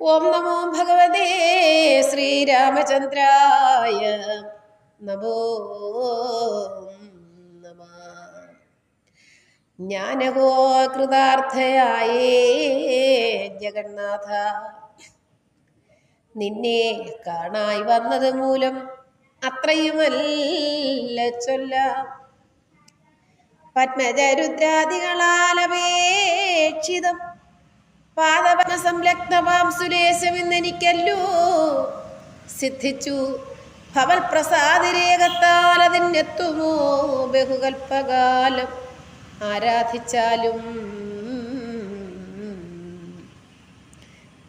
ഓം നമോ ഭഗവതേ ശ്രീരാമചന്ദ്രായ നമോ നമ. ജ്ഞാനകോ കൃതാർത്ഥയായേ ജഗന്നാഥ. നിന്നെ കാണായി വന്നത് മൂലം അത്രയുമല്ല ചൊല്ല. പത്മജരുദ്രാദികളാലപേക്ഷിതം പാദപന സംലഗ്നവാം സുലേശമെന്നെനിക്കല്ലോ സിദ്ധിച്ചു. ഭവൽ പ്രസാദിരേഖത്താൽ അതിനെത്തുമോ? ബഹുകൽപ്പകാലം ആരാധിച്ചാലും.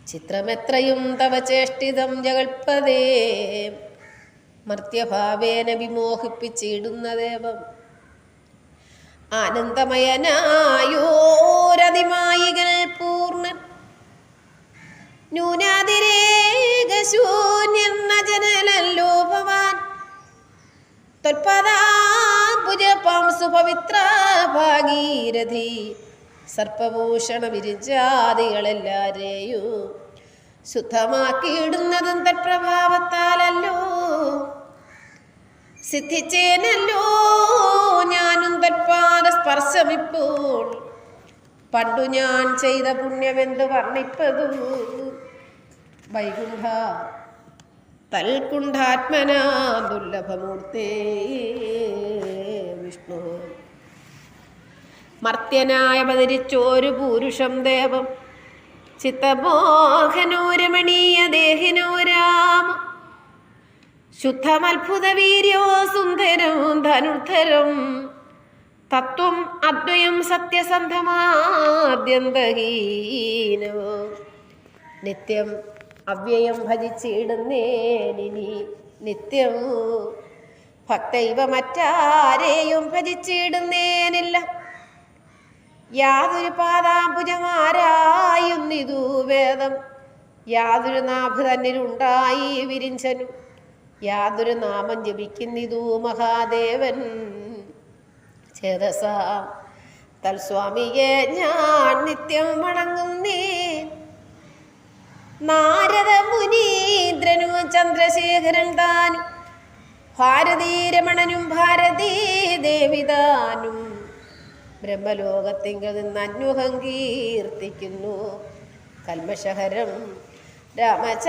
ചിത്രമെത്രയും തവ ചേഷ്ടിതം ജഗൽപ്പതേ മർത്യഭാവേന വിമോഹിപ്പിച്ചിടുന്ന ദേവം ആനന്ദമയനായോരതിമായികൻ പൂർണൻ ന്യൂനാതിരേകശൂന്യന്ന ജനലല്ലോ ഭവാൻ ത്വൽപദാംബുജപാം ഭാഗീരഥി. സർപ്പഭൂഷണ വിരിജാതികളെല്ലാരെയും ശുദ്ധമാക്കിയിടുന്നതും തത്പ്രഭാവത്താലല്ലോ സിദ്ധിച്ചേനല്ലോ ഞാനും തൽപാദ സ്പർശമിപ്പോൾ. പണ്ടു ഞാൻ ചെയ്ത പുണ്യമെന്ത് വർണിപ്പതു? വൈകുണ്ഠ. തൽകുണ്ഠാത്മന ദുർലഭമൂർത്തേ വിഷ്ണു. മർത്യനായ അവതരിച്ചോരു പൂരുഷം ദേവം. ചിത്തമോഹനോരമണീയ ദേഹിനോ രാമ ശുദ്ധമത്ഭുത വീര്യോ സുന്ദരം ധനുർധരം. തത്വം അദ്വയം സത്യസന്ധമാദ്യന്തഹീനോ നിത്യം അവ്യയം ഭജിച്ചിടുന്നേനിനി നിത്യം ഭക്തൈവ മറ്റാരെയും ഭജിച്ചിടുന്നേനില്ല. യാതൊരു പാദാംബുജമാരായുന്നിതു വേദം. യാതൊരു നാഭ തന്നിലുണ്ടായി വിരിഞ്ചനും. യാതൊരു നാമം ജപിക്കുന്നിതു മഹാദേവൻ. ചേതസ തൽസ്വാമിയെ ഞാൻ നിത്യം വണങ്ങുന്നേ മുനീന്ദ്രനും ചന്ദ്രശേഖരൻ താനും ഭാരതീരമണനും ഭാരതീ ദേവിതാനും ബ്രഹ്മലോകത്തിങ്കൽ നിന്ന് അന്വഹം കീർത്തിക്കുന്നു. കൽമശഹരം രാമചരിതൗരസായനം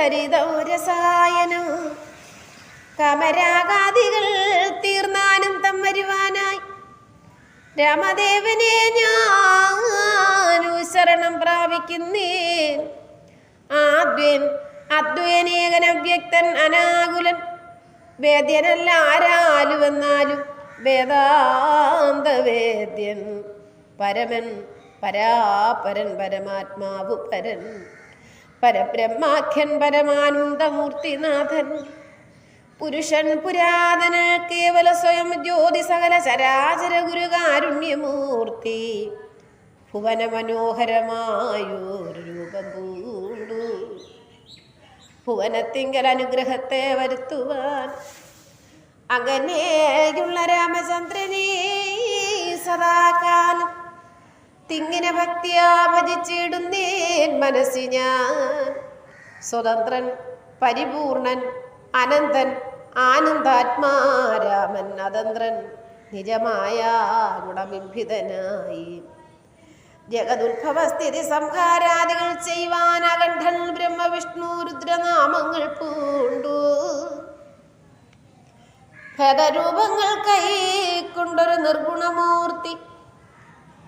കമരാഗാദികൾ തീർന്നാനും തമ്മരുവാനായി രാമദേവനെ ഞാൻ ശരണം പ്രാപിക്കുന്നേ. ആദ്യൻ അദ്വയനേകൻ അവ്യക്തൻ അനാകുലൻ. വേദ്യനല്ല ആരാലുവെന്നാലും വേദാന്ത വേദ്യൻ പരമൻ പരാപരൻ പരമാത്മാവു പരൻ. പരബ്രഹ്മാഖ്യൻ പരമാനന്ദമൂർത്തിനാഥൻ. പുരുഷൻ പുരാതന കേവല സ്വയം ജ്യോതി സകല ചരാചര ഗുരുകാരുണ്യമൂർത്തി ഭുവന മനോഹരമായൊരു രൂപം ഭുവനത്തിങ്കൽ അനുഗ്രഹത്തെ വരുത്തുവാൻ അങ്ങനെയുള്ള രാമചന്ദ്രനീ സദാകാലം തിങ്ങിനെ ഭക്തിയാ ഭജിച്ചിടുന്നേൻ മനസ്സി ഞാൻ. സ്വതന്ത്രൻ പരിപൂർണൻ അനന്തൻ ആനന്ദാത്മാരാമൻ അതന്ത്രൻ നിജമായ ഗുണബിംബിതനായി ജഗതുത്ഭവസ്ഥിതി സംഹാരാദികൾ ചെയ്യുവാൻ അകണ്ഠൻ ബ്രഹ്മവിഷ്ണു രുദ്രനാമങ്ങൾ പൂണ്ടു. ഭേദരൂപങ്ങൾ കൈക്കൊണ്ടൊരു നിർഗുണമൂർത്തി.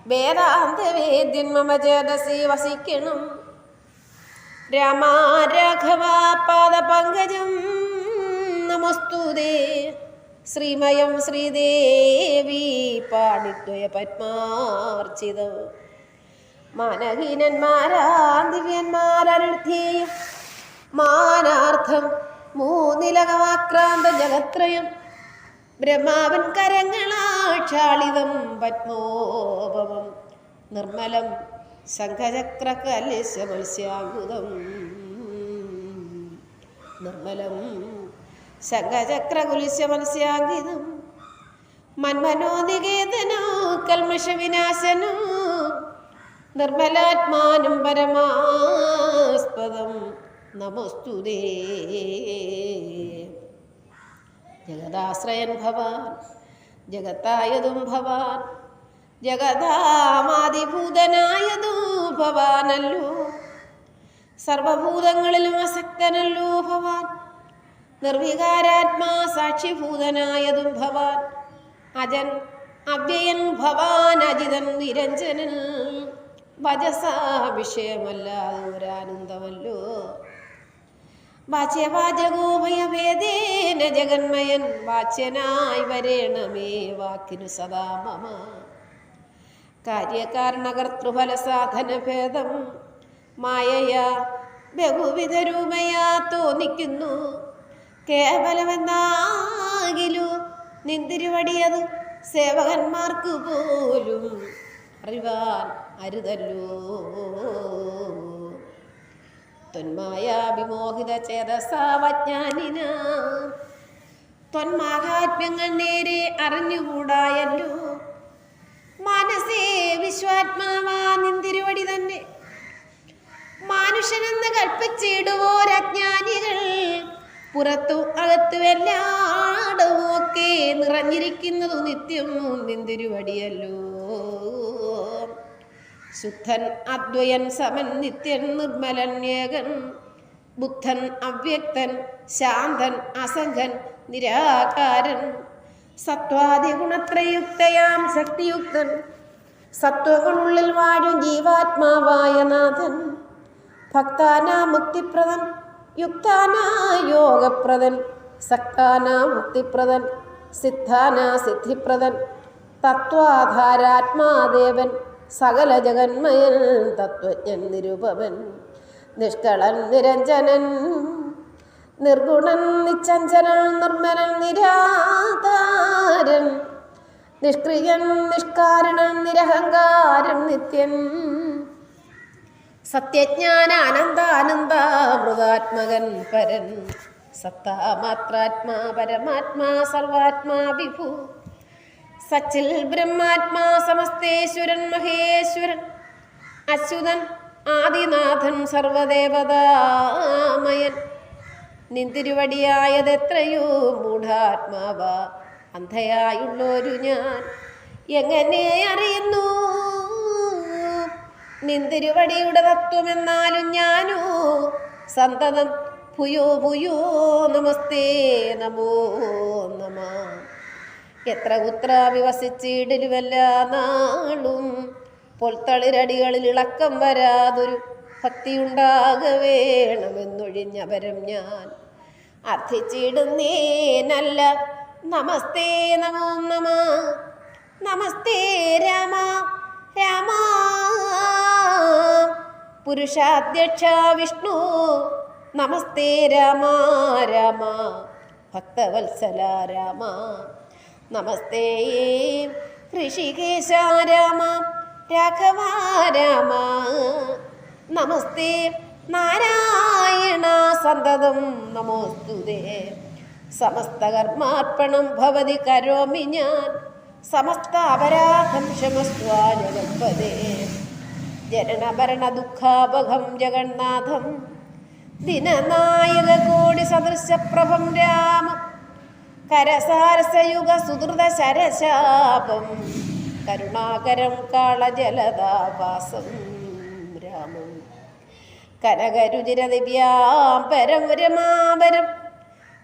വേദാന്ത വേദ്യൻ മമ ചേതസി വസിക്കണം. രാമാരാഘവ പാദപങ്കജം നമസ്തുതേ ശ്രീമയം ശ്രീദേവി പാണിദ്വയ പത്മാർച്ചിതം. മാനഹീനന്മാരാം ദിവ്യന്മാരരുദ്ധേയം മാനാർത്ഥം മൂന്നിലകമാക്രാന്ത ജഗത്രയം. ബ്രഹ്മാവൻ കരങ്ങളാക്ഷാളിതം പത്മോപമം. നിർമ്മലം ശംഖചക്ര കലശമത്സ്യാകുതം നിർമ്മലം ശംഖചക്ര കുലിശമത്സ്യാങ്കിതം മന്മനോനികേതനോ കൽമഷവിനാശനോ നിർമ്മലാത്മാനം പരമാസ്പദം. നമസ്തു നമസ്തുതേ ജഗദാശ്രയൻ ഭവാൻ ജഗത്തായതും ഭവാൻ ജഗതാമാതിഭൂതനായതും ഭവാനല്ലോ. സർവഭൂതങ്ങളിലും അസക്തനല്ലോ ഭവാൻ. നിർവികാരാത്മാ സാക്ഷിഭൂതനായതും ഭവാൻ. അജൻ അവ്യയൻ ഭവാൻ അജിതൻ നിരഞ്ജനൻ. ഭജസ വിഷയമല്ലാതെ ഒരാനന്ദമല്ലോ. വാച്യവാചകോഭയഭേദേന ജഗന്മയൻ വാച്യനായി വരേണമേ വാക്കിനു സദാ മമ. കാര്യകാരണകർത്തൃഫല സാധന ഭേദം മായയ ബഹുവിധ രൂപയാ തോന്നിക്കുന്നു. കേവലമെന്നാകിലു നിന്തിരുവടിയത് സേവകന്മാർക്ക് പോലും അറിവാൻ അരുതല്ലോ. തൊന്മായ വിമോഹിത ചേതസാവജ്ഞാനിന തൊന്മാഹാത്മ്യങ്ങൾ നേരെ അറിഞ്ഞുകൂടായല്ലോ. മനസ്സേ വിശ്വാത്മാവാ തന്നെ. മാനുഷനെന്ന് കൽപ്പിച്ചിടുവോരജ്ഞാനികൾ. പുറത്തു അകത്തു ഒക്കെ നിറഞ്ഞിരിക്കുന്നതു നിത്യം നിന്തിരുവടിയല്ലോ. ശുദ്ധൻ അദ്വയൻ സമൻ നിത്യൻ നിർമ്മലൻ ഏകൻ. ബുദ്ധൻ അവ്യക്തൻ ശാന്തൻ അസംഖൻ നിരാകാരൻ. സത്വാദി ഗുണത്രയുക്തയാം ശക്തിയുക്തൻ. സത്വങ്ങളുള്ളിൽ വാഴും ജീവാത്മാവായ നാഥൻ. ഭക്താനാ മുക്തിപ്രദൻ യുക്താനാ യോഗപ്രദൻ. സക്താനാ മുക്തിപ്രദൻ സിദ്ധാനാ സിദ്ധിപ്രദൻ. തത്വാധാരാത്മാദേവൻ. സകല ജഗന്മയൻ തത്വജ്ഞൻ നിരുപമൻ നിഷ്കളൻ നിരഞ്ജനൻ നിർഗുണൻ നിച്ചഞ്ചനൻ നിർമ്മലൻ നിരാതാരൻ നിഷ്ക്രിയൻ നിഷ്കാരണൻ നിരഹങ്കാരൻ നിത്യൻ. സത്യജ്ഞാന ആനന്ദാനന്ദാമൃതാത്മകൻ പരൻ സത്താമാത്രാത്മാ പരമാത്മാ സർവാത്മാ വിഭു. സച്ചിൽ ബ്രഹ്മാത്മാ സമസ്തേശ്വരൻ മഹേശ്വരൻ അച്യുതൻ ആദിനാഥൻ സർവദേവതാമയൻ. നിന്തിരുവടിയായതെത്രയോ മൂഢാത്മാവ അന്ധയായുള്ളൊരു ഞാൻ. എങ്ങനെ അറിയുന്നു? നിന്തിരുവടിയുടെ തത്വമെന്നാലും ഞാനോ സന്തതം ഭുയോ ഭുയോ നമസ്തേ നമോ നമ. എത്ര കുത്ര വിവസിച്ചിടലുമല്ല നാളും. പൊൽത്തളിരടികളിൽ ഇളക്കം വരാതൊരു ഭക്തിയുണ്ടാക വേണമെന്നൊഴിഞ്ഞവരം ഞാൻ. അർത്ഥിച്ചിടുന്നേനല്ല നമസ്തേ നമോ നമ. നമസ്തേ രാമ. രാമ. പുരുഷാധ്യക്ഷ വിഷ്ണു. നമസ്തേ രാമ. രാമ. ഭക്തവത്സല രാമ. നമസ്തേ. ഋഷികേശ രാമ രാഘവ നമസ്തേ. നാരായണ സന്തതം നമോസ്തുതേ സമസ്തകർമാർപ്പണം ഭവതി കരോമി ഞാൻ. സമസ്ത അപരാധം ക്ഷമസ്വാ ജഗൽപദേ ജനനഭരണ ദുഃഖാപകം ജഗന്നാഥം. ദിനനായക കോടി സദൃശപ്രഭം രാമ. കരസാരസയുഗ സുഹൃത ശരശാപം കരുണാകരം കാളജലതാപാസം രാമം. കനകരുചിര ദിവ്യാംബരം രമാപരം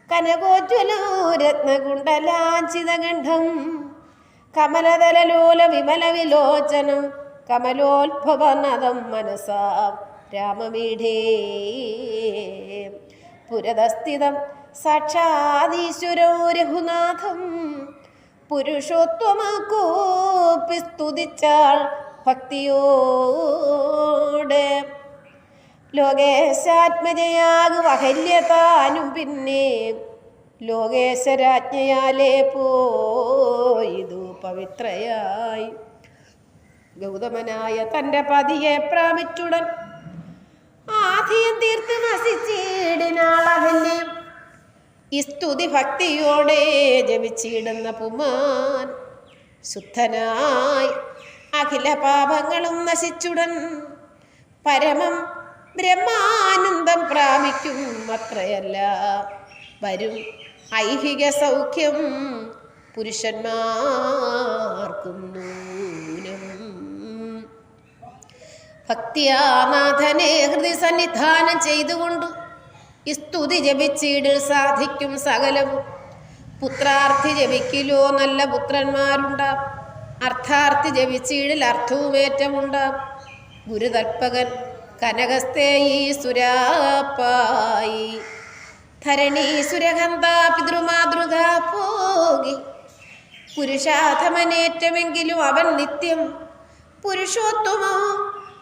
കനകോജ്വലോ രത്നകുണ്ടലാഞ്ചിതഗണ്ഠം കമലതലലോല വിമല വിലോചനം കമലോത്ഭവനദം മനസാ രാമമീഠേ പുരതസ്ഥിതം സാക്ഷാദീശ്വരോ രഘുനാഥം പുരുഷോത്വമാക്കോപ്പി സ്തുതിച്ചാൾ ഭക്തിയോടെ. ലോകേശാത്മജയാകു അഹല്യതാനും പിന്നെ ലോകേശരാജ്ഞയാലേ പോയിതു പവിത്രയായി. ഗൗതമനായ തന്റെ പതിയെ പ്രാപിച്ചുടൻ ആധിയം തീർത്ത് വസിച്ചിടിനാളഹല്യം. ഈ സ്തുതി ഭക്തിയോടെ ജപിച്ചിടുന്ന പുമാൻ ശുദ്ധനായി അഖില പാപങ്ങളും നശിച്ചുടൻ പരമം ബ്രഹ്മാനന്ദം പ്രാപിക്കും അത്രയല്ല വരും ഐഹിക സൗഖ്യം പുരുഷന്മാർക്കും ഭക്തിയാനാഥനെ ഹൃദയ സന്നിധാനം ചെയ്തുകൊണ്ട് സ്തുതി ജപിച്ചീടിൽ സാധിക്കും സകലവും. പുത്രാർത്ഥി ജപിക്കിലോ നല്ല പുത്രന്മാരുണ്ടാം. അർത്ഥാർത്ഥി ജപിച്ചീടിൽ അർത്ഥവുമേറ്റമുണ്ടാം. ഗുരുതൽപ്പകൻ കനകസ്ഥേ സുരാപ്പായി സുരാപ്പായി ധരണീസുരഗന്ധ പിതൃമാതൃക പോകി. പുരുഷാധമനേറ്റമെങ്കിലും അവൻ നിത്യം. പുരുഷോത്തമോ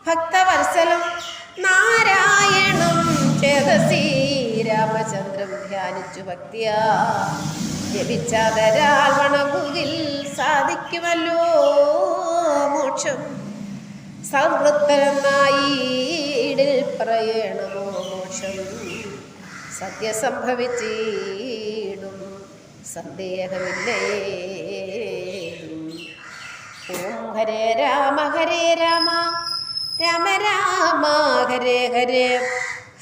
ഭക്തവത്സലം നാരായണം ചേതസി ധ്യാനിച്ചു ഭക്തിയാ വണങ്ങുകിൽ സാധിക്കുമല്ലോ മോക്ഷം സംവൃത്തനായി പറയണമോ മോക്ഷം സത്യസംഭവിച്ചീടും സന്ദേഹമില്ലേ ഓം ഹരേ രാമ ഹരേ രാമ രാമ രാമ ഹരേ ഹരേ.